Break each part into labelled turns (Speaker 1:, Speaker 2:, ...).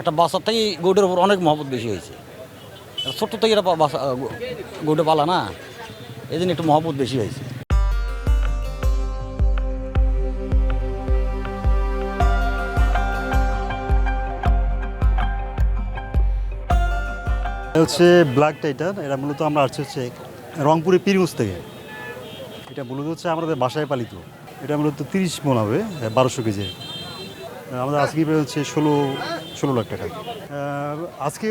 Speaker 1: একটা বাচ্চার থেকে গরুটার উপর অনেক মহব্বত বেশি হয়েছে। ছোট্ট থেকে এটা গরুটা পালা না? এই জন্য একটু মহব্বত বেশি হয়েছে।
Speaker 2: হচ্ছে ব্ল্যাক টাইটার এটা মূলত আমরা আসছে হচ্ছে রংপুরের পীরগঞ্জ থেকে। এটা মূলত হচ্ছে আমাদের বাসায় পালিত। এটা মূলত তিরিশ মন হবে, বারোশো কেজি। আমাদের আজকে প্রায় হচ্ছে ষোলো ষোলো লাখ টাকা। আজকে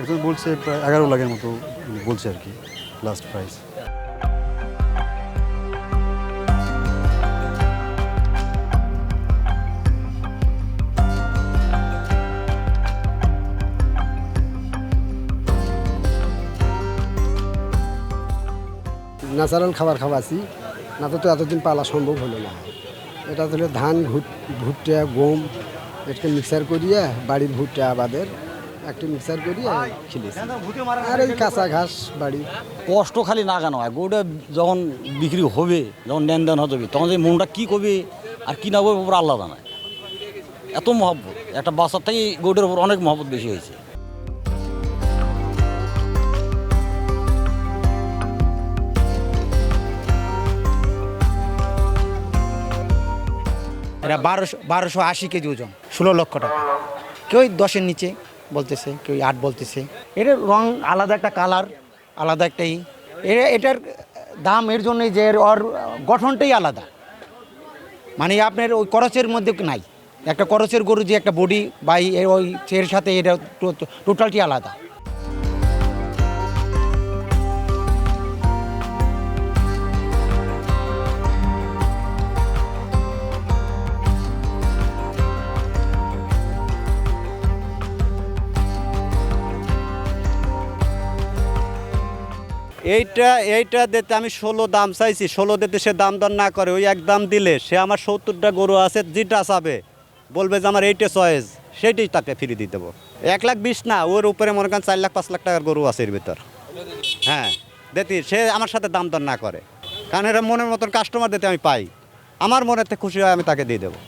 Speaker 2: একজন বলছে প্রায় এগারো লাখের মতো বলছে আর কি লাস্ট প্রাইস
Speaker 3: ন্যাচারাল খাবার খাওয়াছি না তো এতদিন পালা সম্ভব হলো না। এটা হলো ধান ভুট, ভুট্টা, গম এটাকে মিক্সার করিয়ে, বাড়ির ভুট্টা, আবাদের, একটা মিক্সার করিয়ে খেলেছি। আর এই কাঁচা ঘাস বাড়ি।
Speaker 1: কষ্ট খালি না কেন? হয় গরুটা যখন বিক্রি হবে, যখন লেন দেন হবে, তখন যে মনটা কী করবে আর কী না করবে, ওপর আল্লাহ জানায় এত মহব্বত। একটা বাচ্চার থেকে গরুটার উপর অনেক মহব্বত বেশি হয়েছে।
Speaker 4: এটা বারোশো বারোশো আশি কেজি ওজন ষোলো লক্ষ টাকা। কেউ দশের নিচে বলতেছে কেউ আট বলতেছে। এটার রং আলাদা একটা কালার আলাদা একটাই এটা এটার দাম এর জন্যই যে এর ওর গঠনটাই আলাদা। মানে আপনার ওই করচের মধ্যে নাই। একটা করচের গরু যে একটা বডি বা এই- ওই এর সাথে এটা টোটালটি আলাদা।
Speaker 5: এইটা এইটা দিতে আমি ষোলো দাম চাইছি। ষোলো দিতে সে দাম দর না করে, ওই এক দাম দিলে সে আমার সত্তরটা গরু আছে, যেটা চাবে, বলবে যে আমার এইটা চয়েস সেইটাই তাকে ফিরে দিয়ে দেবো। এক লাখ বিশ না, ওর উপরে মনে করেন চার লাখ, পাঁচ লাখ টাকার গরু আছে এর ভিতর। হ্যাঁ দেখি, সে আমার সাথে দাম দর না করে। কারণ এরা মনের মতন কাস্টমার দিতে আমি পাই। আমার মনেতে খুশি হয় আমি তাকে দিয়ে দেবো।